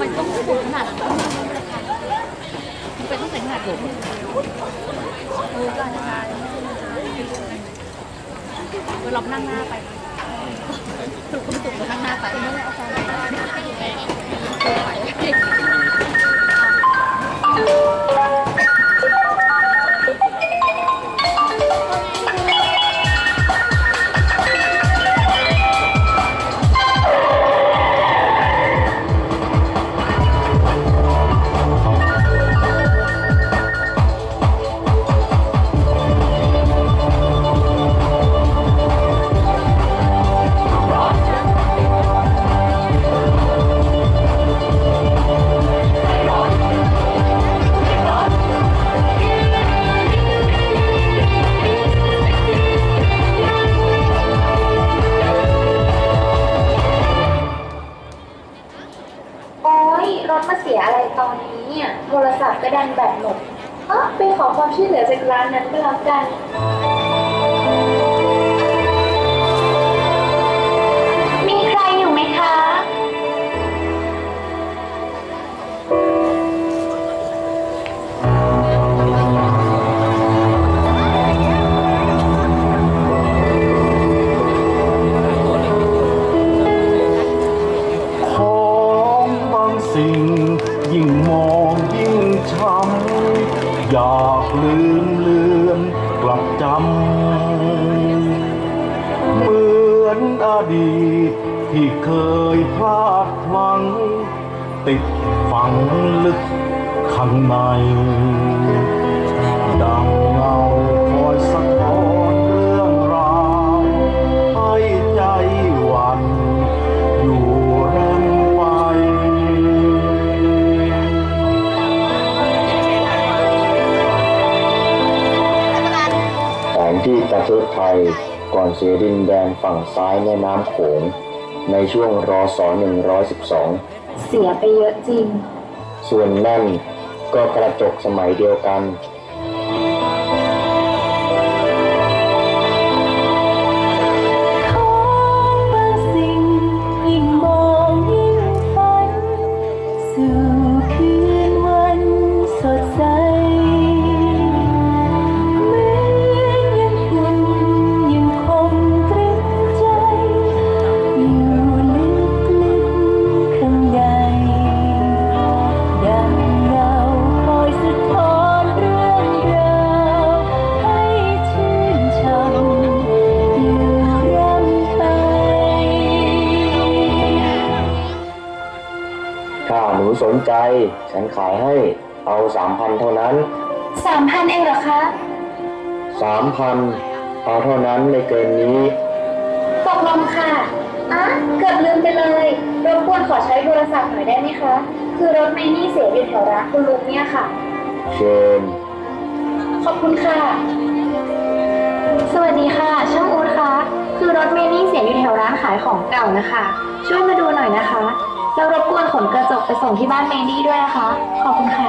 มันต้องถูกขนาดนั้นมันเป็นต้องใส่ขนาดถูกเออก็อาจจะใช่เวลานั่งหน้าไปถูกก็ไม่ถูกนั่งหน้าไปไม่ได้เอาไป ที่เคยพลาดพลั้งติดฝังลึกข้างในดังเงาคอยสะท้อนเรื่องราวให้ใจหวันอยู่เรื่อยไปแผนที่ประเทศไทย ก่อนเสียดินแดนฝั่งซ้ายแม่น้ำโขง ในช่วงรศ112 เสียไปเยอะจริง ส่วนนั่นก็กระจกสมัยเดียวกัน คะสามพันเอาเท่านั้นไม่เกินนี้ ตกลงค่ะอะเกือบลืมไปเลยรบกวนขอใช้โทรศัพท์หน่อยได้ไหมคะ คือรถไม่นี่เสียอยู่แถวร้านคุณลุงเนี่ยค่ะ เชิญ ขอบคุณค่ะ สวัสดีค่ะ ช่างอู๊ดคะ คือรถเมนี่เสียอยู่แถวร้านขายของเก่านะคะ ช่วยมาดูหน่อยนะคะแล้วรบกวนขนกระจกไปส่งที่บ้านเมนี่ด้วยนะคะ ขอบคุณค่ะ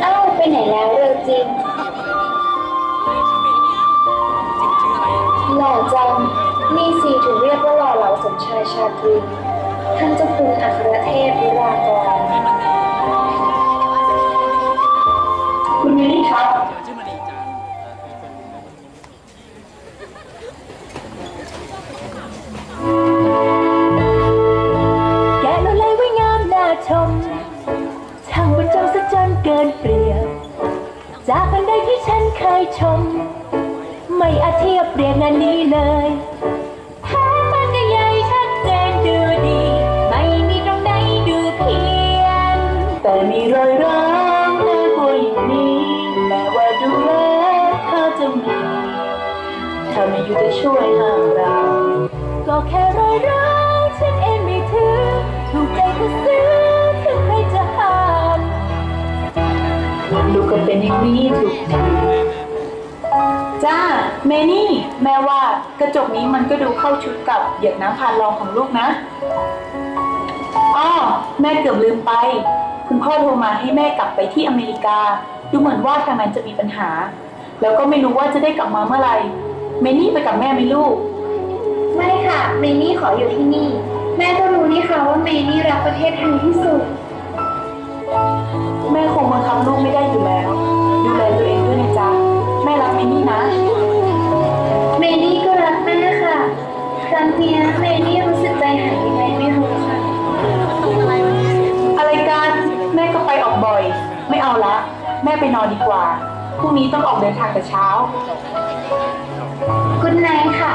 เอ้าไปไหนแล้วเร็ว จริง หล่อจัง นี่สิถึงเรียกว่าหล่อเหลาสมชายชาตรี ท่านเจ้าคุณอัครเทพวิรากร คุณมินี่ครับ แกะละลายไว้งามน่าชมช่างบรรจงสะจนเกินเปรียบ จากอันใดที่ฉันเคยชม ไม่อาจเทียบเปรียบงานนี้เลยแท้มันก็ใหญ่ชัดเจนดูดี ไม่มีตรงไหนดูเพี้ยน แต่มีรอยร้าวและบัวอย่างนี้แม้ว่าดูแลเธอจะมีถ้าไม่อยู่จะช่วยห้ามเรา ก็แค่รอยร้าว เป็นอย่างนี้ทุกทีจ้าเมนี่ แม่ว่ากระจกนี้มันก็ดูเข้าชุดกับเหยียบน้ำพานรองของลูกนะอ้อแม่เกือบลืมไป คุณพ่อโทรมาให้แม่กลับไปที่อเมริกา ดูเหมือนว่าทางนั้นจะมีปัญหา แล้วก็ไม่รู้ว่าจะได้กลับมาเมื่อไหร่เมนี่ไปกับแม่ไหมลูก ไม่ค่ะ เมนี่ขออยู่ที่นี่ แม่ก็รู้นี่ค่ะว่าเมนี่รักประเทศไทยที่สุด แม่คงบังคับลูกไม่ได้อยู่แล้ว ดูแลตัวเองด้วยนะจ๊ะแม่รักเมนี่นะ เมย์นี่ก็รักแม่ค่ะ ครั้งเนี้ยเมย์นี่รู้สึกใจหายยังไงไม่รู้ค่ะ อะไรกันแม่ก็ไปออกบ่อย ไม่เอาละ แม่ไปนอนดีกว่าพรุ่งนี้ต้องออกเดินทางแต่เช้า คุณนายค่ะ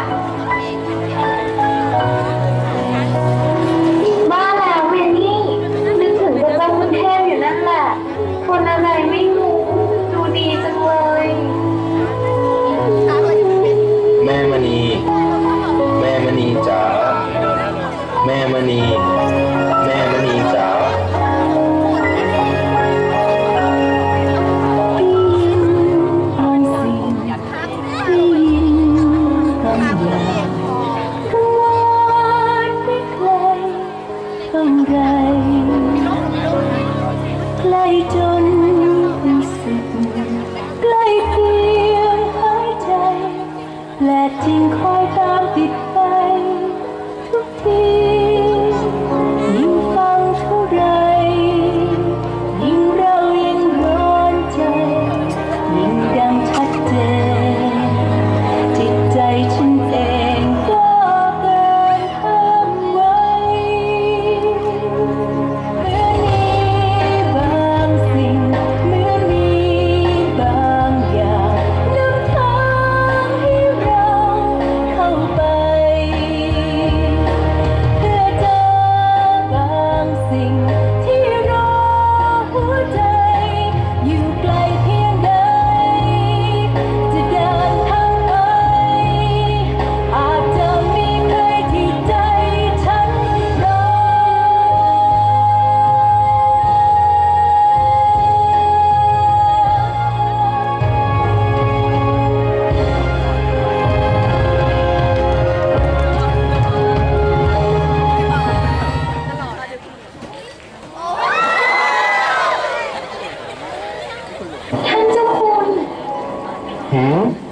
หื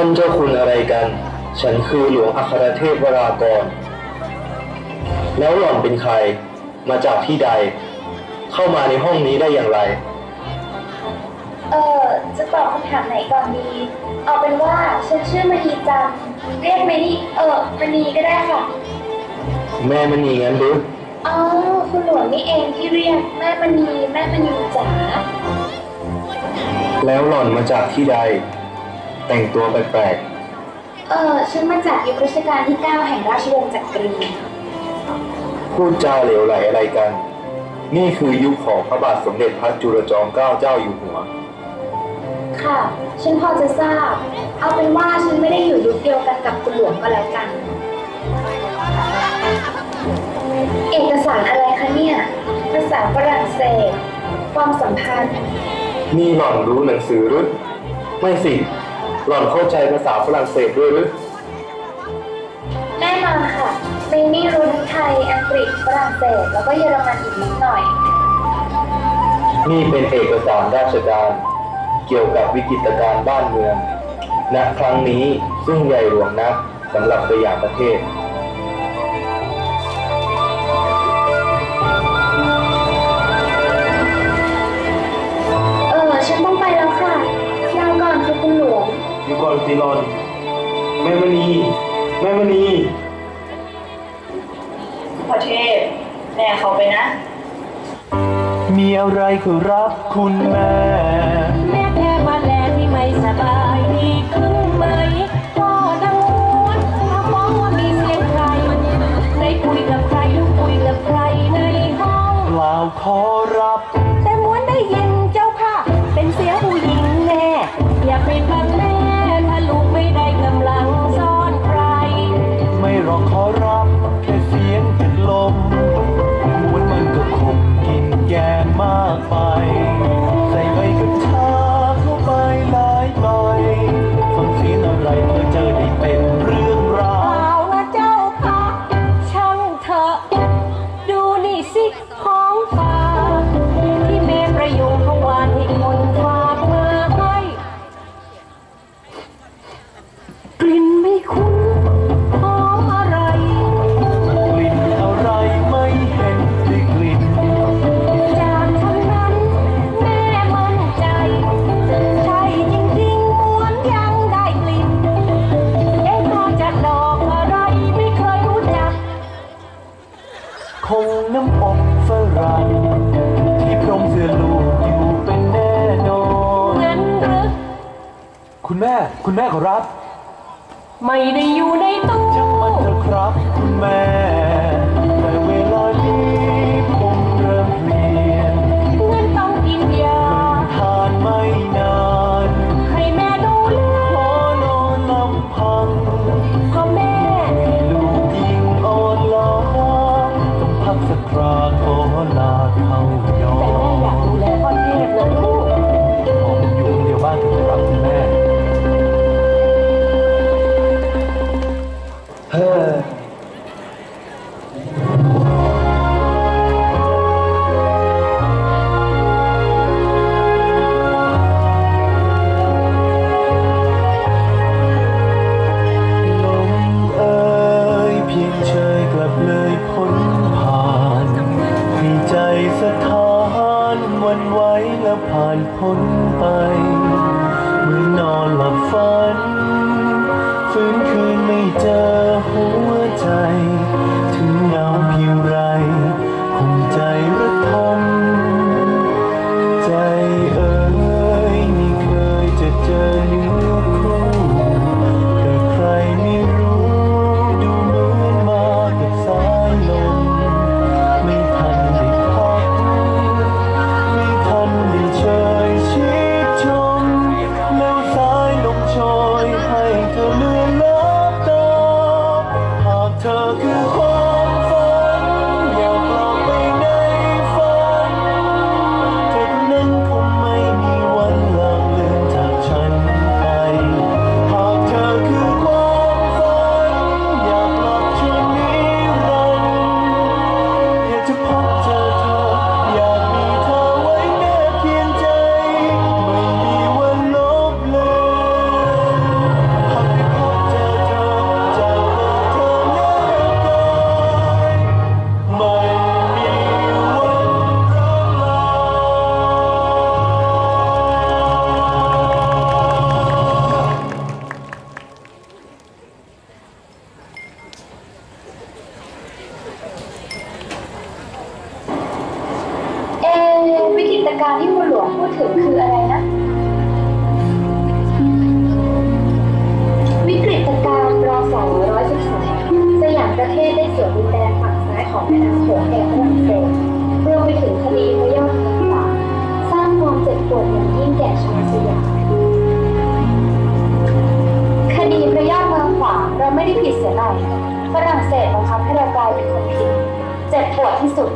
ท่านเจ้าคุณอะไรกัน ฉันคือหลวงอัครเทพวรากร แล้วหล่อนเป็นใคร มาจากที่ใด เข้ามาในห้องนี้ได้อย่างไร เออจะตอบคำถามไหนก่อนดี เอาเป็นว่าฉันชื่อมณีจันทร์เรียกเมนี่เออมณีก็ได้ค่ะ แม่มณีงั้นหรืออ๋อคุณหลวงนี่เองที่เรียกแม่มณีแม่มณีจ๋าแล้วหล่อนมาจากที่ใด แต่งตัวแปลกเออฉันมาจากยุครัชกาลที่ 9 แห่งราชวงศ์จักรีๆพูดจาเหลวไหลอะไรกัน นี่คือยุคของพระบาทสมเด็จพระจุลจอมเกล้าเจ้าอยู่หัว ค่ะ ฉันพอจะทราบ เอาเป็นว่าฉันไม่ได้อยู่ยุคเดียวกันกับคุณหลวงก็แล้วกัน เอกสารอะไรคะเนี่ย ภาษาฝรั่งเศส ความสัมพันธ์ นี่หล่อนรู้หนังสือหรือไม่สิ หล่อนเข้าใจภาษาฝรั่งเศสด้วยหรือ แน่นอนค่ะเมนี่รู้ทั้งไทย อังกฤษ ฝรั่งเศส แล้วก็เยอรมันอีกนิดหน่อย นี่เป็นเอกสารราชการเกี่ยวกับวิกฤตการณ์บ้านเมืองณครั้งนี้ซึ่งใหญ่หลวงนักสำหรับสยามประเทศ กอรสีลอน แม่มณี แม่มณี พระเทพ แม่เขาไปนะ มีอะไรก็รับคุณแม่ แม่แพ้มาแล้วที่ไม่สบายดีก็ 哎 ขพูดถึงคืออะไรนะ วิกฤตการณ์รอ212สยามประเทศได้เสียดินแดนฝั่งซ้ายของแม่น้ำโขงแก่ฝรั่งเศสรวมไปถึงคดีพระยอดเงินาสร้างความเจ็บปวดอย่างยิ่งแก่ชาวสยามคดีพระยอดเมืองขวางเราไม่ได้ผิดเสียหน่อยฝรั่งเศสบังคับให้เรากลายเป็นคนผิด เจ็บปวดที่สุด